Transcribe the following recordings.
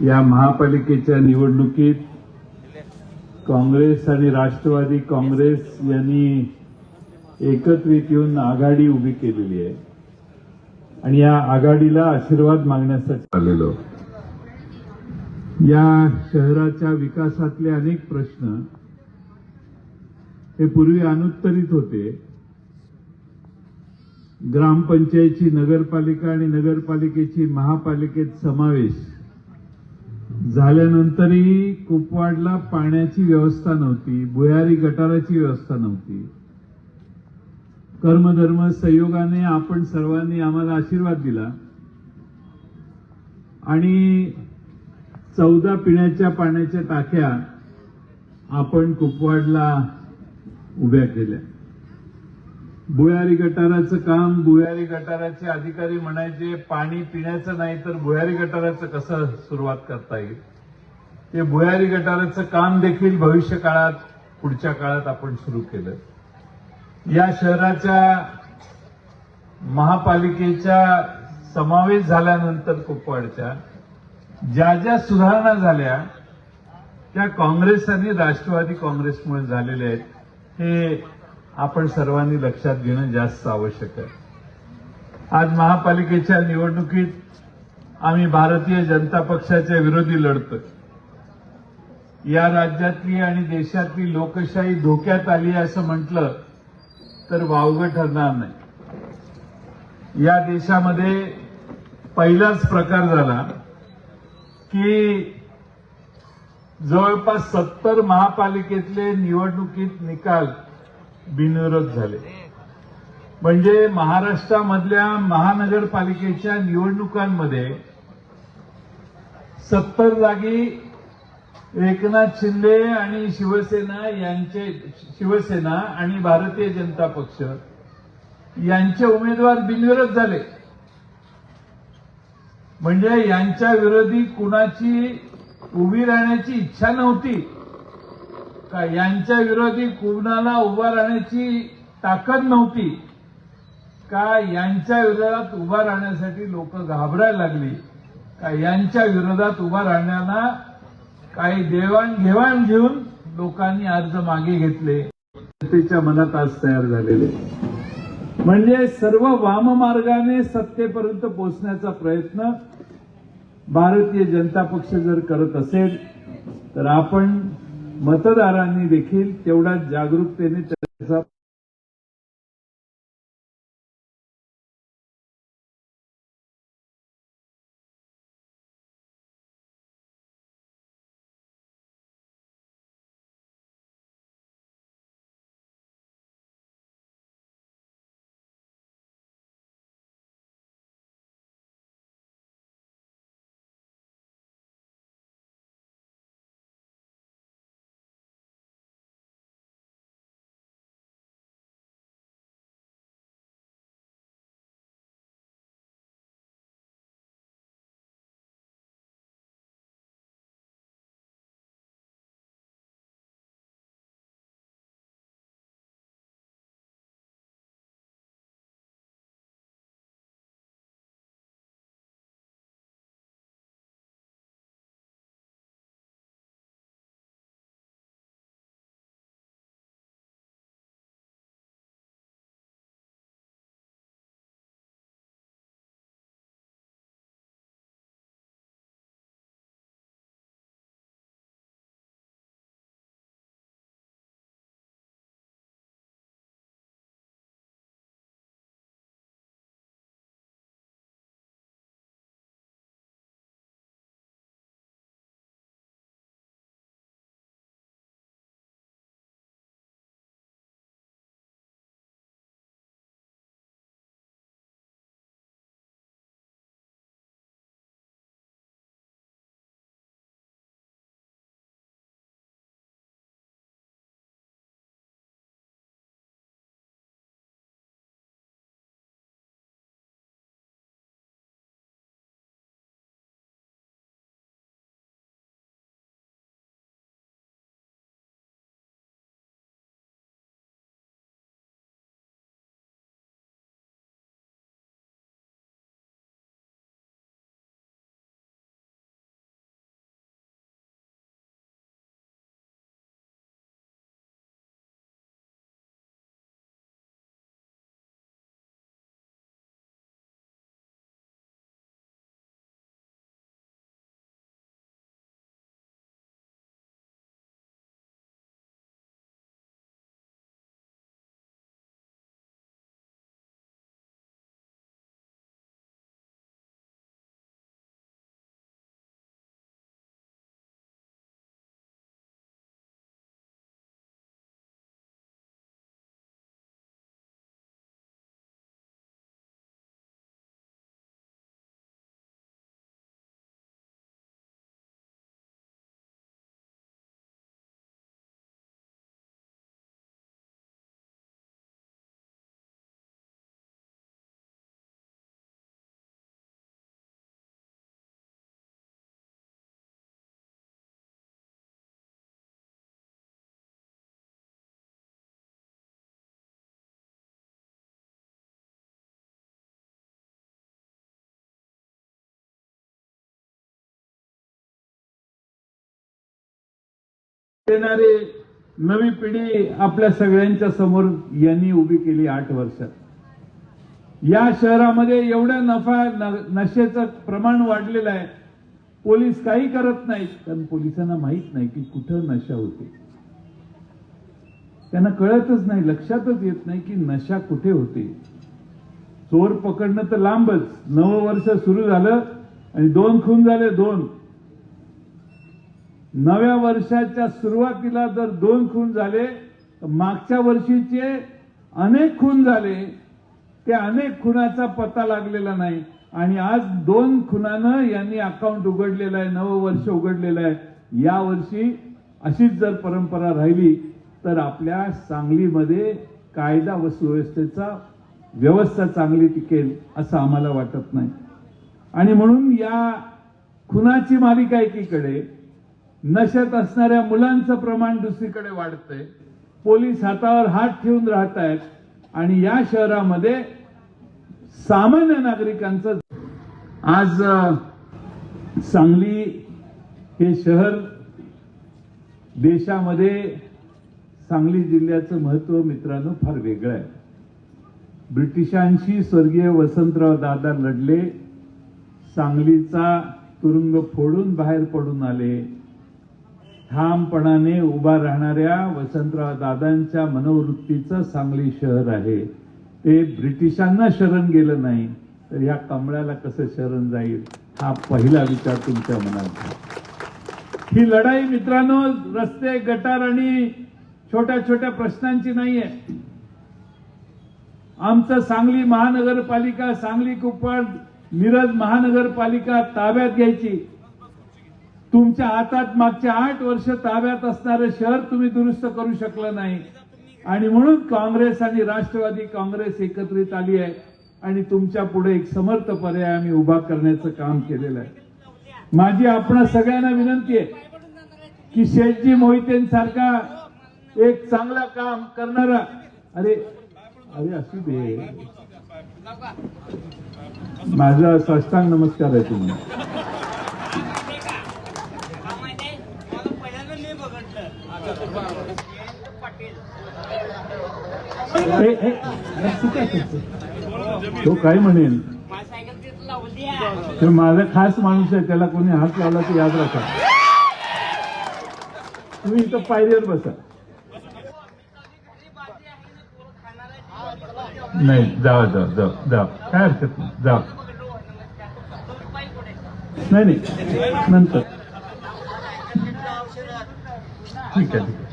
या महापालिकेच्या निवडणुकीत काँग्रेस आणि राष्ट्रवादी काँग्रेस यांनी एकत्रित येऊन आघाडी उभी केलेली आहे. आणि या आघाडीला आशीर्वाद मागण्यासाठी आलेलो. या शहराच्या विकासातले अनेक प्रश्न हे पूर्वी अनुत्तरित होते. ग्रामपंचायतची नगरपालिका आणि नगरपालिकेची महापालिकेत समावेश झाल्यानंतरही कुपवाडला पाण्याची व्यवस्था नव्हती भुयारी गटाराची व्यवस्था नव्हती. कर्मधर्म संयोगाने आपण सर्वांनी आम्हाला आशीर्वाद दिला. आणि चौदा पिण्याच्या पाण्याच्या टाक्या आपण कुपवाडला उभ्या केल्या. भुयारी गटाराचं काम भुयारी गटाराचे अधिकारी म्हणायचे पाणी पिण्याचं नाही तर भुयारी गटाराचं कसं सुरुवात करता येईल? ते भुयारी गटाराचं काम देखील भविष्य काळात पुढच्या काळात आपण सुरू केलं. या शहराच्या महापालिकेच्या समावेश झाल्यानंतर कुपवाडच्या ज्या ज्या सुधारणा झाल्या त्या काँग्रेस आणि राष्ट्रवादी काँग्रेसमुळे झालेल्या आहेत हे आपण सर्वांनी लक्षात घेणं जास्त आवश्यक आहे. आज महापालिकेच्या निवडणुकीत आम्ही भारतीय जनता पक्षाच्या विरोधी लढतोय. या राज्यातली आणि देशातली लोकशाही धोक्यात आली आहे असं म्हटलं तर वावगं ठरणार नाही. या देशामध्ये पहिलाच प्रकार झाला की जवळपास सत्तर महापालिकेतले निवडणुकीत निकाल बिनविरोध झाले. म्हणजे महाराष्ट्रामधल्या महानगरपालिकेच्या निवडणुकांमध्ये सत्तर जागी एकनाथ शिंदे आणि शिवसेना यांचे शिवसेना आणि भारतीय जनता पक्ष यांचे उमेदवार बिनविरोध झाले. म्हणजे यांच्या विरोधी कुणाची उभी राहण्याची इच्छा नव्हती. यांच्या विरोधी कुणाला उभा राहण्याची ताकद नव्हती. का यांच्या विरोधात उभा राहण्यासाठी लोक घाबरायला लागली? का यांच्या विरोधात उभा राहण्याला काही देवाणघेवाण घेऊन लोकांनी अर्ज मागे घेतले? जनतेच्या मनात आज तयार झालेले. म्हणजे सर्व वाममार्गाने सत्तेपर्यंत पोहोचण्याचा प्रयत्न भारतीय जनता पक्ष जर करत असेल तर आपण मतदारांनी देखील तेवढ्याच जागरूकतेने त्याचा येणारी नवी पिढी आपल्या सगळ्यांच्या समोर यांनी उभी केली आठ वर्षात या शहरामध्ये एवढ्या नफा नशेचं प्रमाण वाढलेलं आहे. पोलीस काही करत नाहीत कारण पोलिसांना माहीत नाही की कुठं नशा होते. त्यांना कळतच नाही लक्षातच येत नाही की नशा कुठे होते. चोर पकडणं तर लांबच. नवं वर्ष सुरू झालं आणि दोन खून झाले दोन. नव्या वर्षाच्या सुरुवातीला जर दोन खून झाले तर मागच्या वर्षीचे अनेक खून झाले. त्या अनेक खुनाचा पत्ता लागलेला नाही. आणि आज दोन खुनानं यांनी अकाउंट उघडलेलं आहे नवं वर्ष उघडलेलं आहे. या वर्षी अशीच जर परंपरा राहिली तर आपल्या सांगलीमध्ये कायदा व सुव्यवस्थेचा व्यवस्था चांगली टिकेल असं आम्हाला वाटत नाही. आणि म्हणून या खुनाची मालिका एकीकडे नशेत असणाऱ्या मुलांचं प्रमाण दुसरीकडे वाढतंय. पोलीस हातावर हात ठेवून राहत आहेत आणि या शहरामध्ये सामान्य नागरिकांचं आज सांगली हे शहर देशामध्ये सांगली जिल्ह्याचं महत्त्व मित्रांनो फार वेगळं आहे. ब्रिटिशांशी स्वर्गीय वसंतराव दादा लढले. सांगलीचा तुरुंग फोडून बाहेर पडून आले. ठामपणाने उभा राहणाऱ्या वसंतराव दादांच्या मनोवृत्तीचं सांगली शहर आहे. ते ब्रिटिशांना शरण गेलं नाही तर ह्या कमळ्याला कसं शरण जाईल हा पहिला विचार तुमच्या मनात ही लढाई मित्रांनो रस्ते गटार आणि छोट्या छोट्या प्रश्नांची नाहीये आमचं सांगली महानगरपालिका सांगली कुपवाड मिरज महानगरपालिका ताब्यात घ्यायची. तुमच्या हातात मागच्या आठ वर्ष ताब्यात असणारं शहर तुम्ही दुरुस्त करू शकलं नाही. आणि म्हणून काँग्रेस आणि राष्ट्रवादी काँग्रेस एकत्रित आली आहे. आणि तुमच्यापुढे एक समर्थ पर्याय आम्ही उभा करण्याचं काम केलेलं आहे. माझी आपण सगळ्यांना विनंती आहे की शेठजी मोहितेंसारखा एक चांगला काम करणारा अरे अरे असू दे. माझा साष्टांग नमस्कार आहे तुम्ही ए, ए, असं काय करतो? तो काय म्हणेल? ते माझा खास माणूस आहे त्याला कोणी हात लावला तर याद राखा. तुम्ही इथं पायरीवर बसा. नाही जावा जाऊ जाऊ जा. काय हरकत नाही जा. नाही नाही नंतर. ठीक आहे ठीक आहे.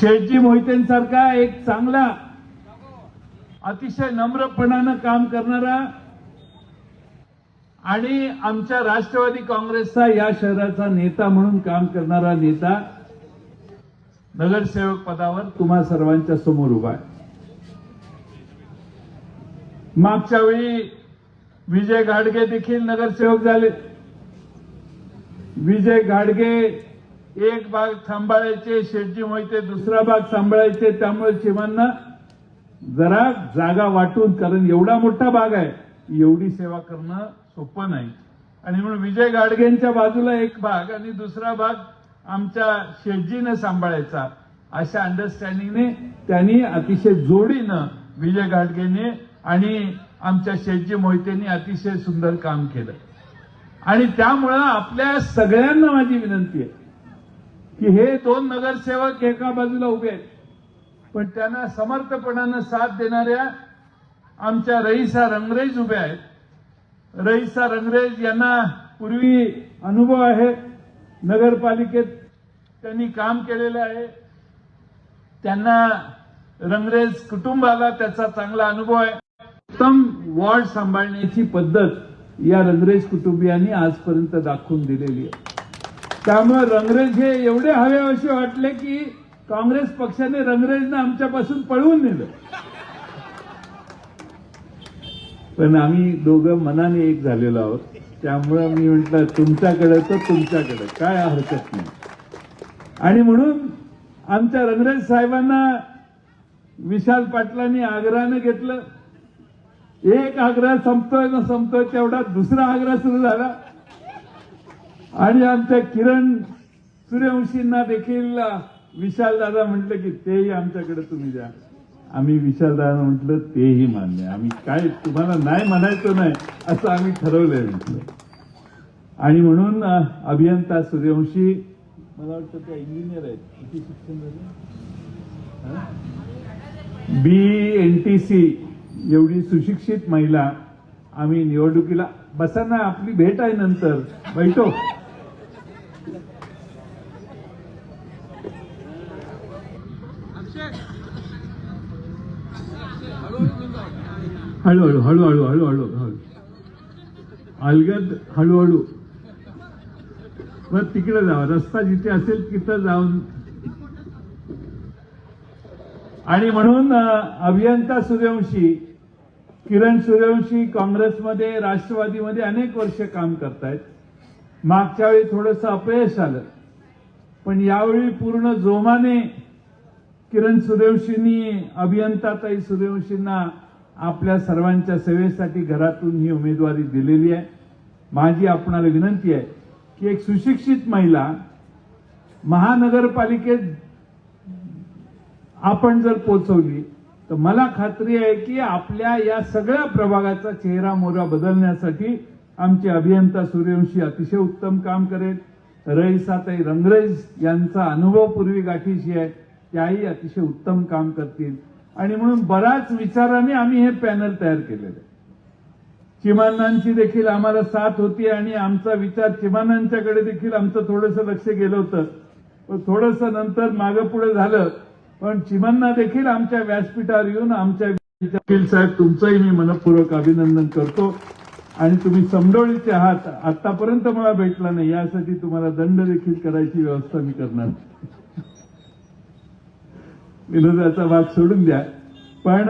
शेठजी मोहितेंसारखा एक चांगला अतिशय नम्रपणानं काम करणारा आणि आमच्या राष्ट्रवादी काँग्रेसचा या शहराचा नेता म्हणून काम करणारा नेता नगरसेवक पदावर तुम्हा सर्वांच्या समोर उभा आहे. मागच्या वेळी विजय घाडगे देखील नगरसेवक झाले. विजय घाडगे एक भाग सांभाळायचे शेटजी मोहिते दुसरा भाग सांभाळायचे त्यामुळे शिवांना जरा जागा वाटून कारण एवढा मोठा भाग आहे एवढी सेवा करणं सोपं नाही. आणि म्हणून विजय गाडगेंच्या बाजूला एक भाग आणि दुसरा भाग आमच्या शेटजीने सांभाळायचा. अशा अंडरस्टँडिंगने त्यांनी अतिशय जोडीनं विजय गाडगेने आणि आमच्या शेटजी मोहितेंनी अतिशय सुंदर काम केलं. आणि त्यामुळं आपल्या सगळ्यांना माझी विनंती आहे की हे दोन नगरसेवक एका बाजूला उभे आहेत. पण त्यांना समर्थपणानं साथ देणाऱ्या आमच्या रईसा रंगरेज उभ्या आहेत. रईसा रंगरेज यांना पूर्वी अनुभव आहे. नगरपालिकेत त्यांनी काम केलेलं आहे. त्यांना रंगरेज कुटुंबाला त्याचा चांगला अनुभव आहे. उत्तम वॉर्ड सांभाळण्याची पद्धत या रंगरेज कुटुंबियांनी आजपर्यंत दाखवून दिलेली आहे. त्यामुळे रंगरेज हे एवढे हवे असे वाटले की काँग्रेस पक्षाने रंगरेजनं आमच्यापासून पळवून नेलं. पण आम्ही दोघं मनाने एक झालेलो आहोत. त्यामुळं मी म्हटलं तुमच्याकडे तर तुमच्याकडे. काय हरकत नाही. आणि म्हणून आमच्या रंगरेज साहेबांना विशाल पाटलांनी आग्रहानं घेतलं. एक आग्रह संपतोय ना संपतोय तेवढा दुसरा आग्रह सुरू झाला. आणि आमच्या किरण सूर्यवंशींना देखील विशाल दादा म्हटलं की तेही आमच्याकडे तुम्ही द्या. आम्ही विशाल दादा म्हटलं तेही मान्य आम्ही काय तुम्हाला नाही म्हणायचं नाही असं आम्ही ठरवलंय म्हटलं. आणि म्हणून अभियंता सूर्यवंशी मला वाटतं त्या इंजिनियर आहेत. किती शिक्षण झालं? बी एन टी सी एवढी सुशिक्षित महिला आम्ही निवडणुकीला बसांना आपली भेट आहे नंतर. बैठो. हळूहळू हळूहळू हळूहळू हळू अलगद हळूहळू मग तिकडे जावं. रस्ता जिथे असेल तिथं जाऊन. आणि म्हणून अभियंता सूर्यवंशी किरण सूर्यवंशी काँग्रेसमध्ये राष्ट्रवादीमध्ये अनेक वर्ष काम करतायत. मागच्या वेळी थोडंसं अपयश आलं. पण यावेळी पूर्ण जोमाने किरण सूर्यवंशींनी अभियंताताई सूर्यवंशींना आपल्या सर्वांच्या सेवेसाठी घरातून ही उमेदवारी दिलेली आहे. माझी आपणाला विनंती आहे की एक सुशिक्षित महिला महानगरपालिकेत आपण जर पोचवली तर मला खात्री आहे की आपल्या या सगळ्या प्रभागाचा चेहरा मोहरा बदलण्यासाठी आमचे अभियंता सूर्यवंशी अतिशय उत्तम काम करेल. रईसाताई रंगरेज यांचा अनुभव पूर्वी गाठीशी आहे. त्याही अतिशय उत्तम काम करतील. आणि म्हणून बऱ्याच विचाराने आम्ही हे पॅनल तयार केलेलं. आहे चिमानांची देखील आम्हाला साथ होती आणि आमचा विचार चिमानांच्याकडे देखील आमचं थोडंसं लक्ष गेलं होतं. पण थोडंसं नंतर मागं पुढे झालं. पण चिमांना देखील आमच्या व्यासपीठावर येऊन आमच्या वकील साहेब तुमचंही मी मनपूर्वक अभिनंदन करतो. आणि तुम्ही समडोळीचे आहात. आतापर्यंत मला भेटला नाही. यासाठी तुम्हाला दंड देखील करायची व्यवस्था मी करणार विनोदाचा वाद सोडून द्या. पण